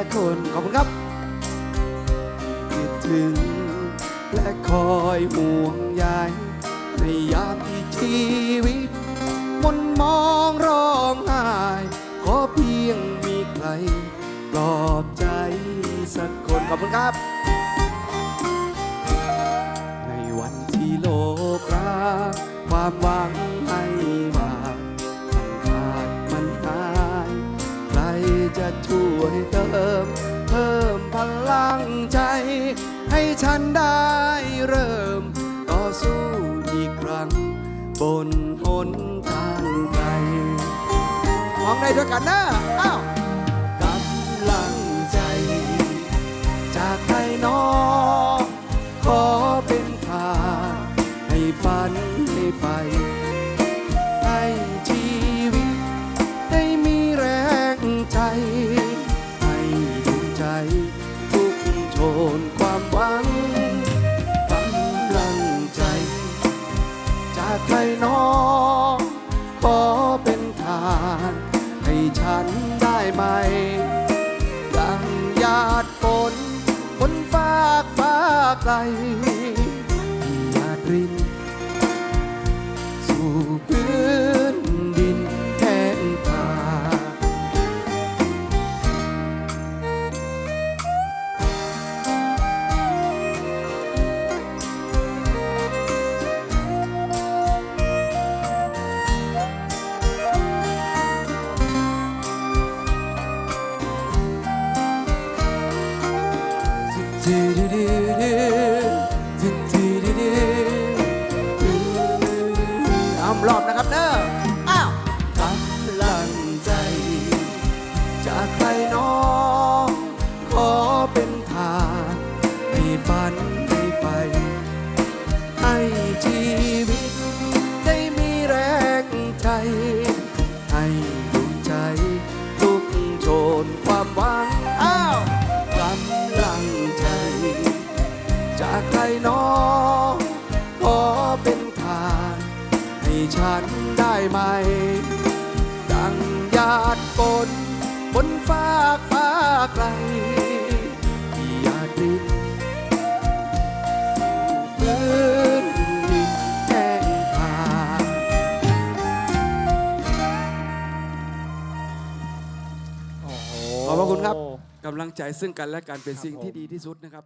แค่คนขอบคุณครับคิดถึง และคอยห่วงใยในยามที่ชีวิตมนมองร้องไห้ขอเพียงมีใครปลอบใจสักคนขอบคุณครับในวันที่โลกร้าความหวัง จะช่วยเติม เพิ่มพลังใจ ให้ฉันได้เริ่ม ต่อสู้อีกครั้ง บนหนทางไกลมองในด้วยกันนะอ้าวกำลังใจ จากใครนอขอเป็นทางให้ฝันให้ไฟ ไกลที่หยาดริน รอบนะครับเนอะอ้าวกำลังใจ จากใครน้องขอเป็นทานให้ฝันให้ไฟให้ชีวิต ได้มีแรงใจ ให้ดวงใจ ทุกโชนความหวังอ้าวกำลังใจ จากใครน้อง ฉันได้ไหม ดังหยาดฝนบนฟากฟ้าไกลที่หยาดรินพื้นดินแห้งผากขอบพระคุณครับกำลังใจซึ่งกันและกันเป็นสิ่งที่ดีที่สุดนะครับ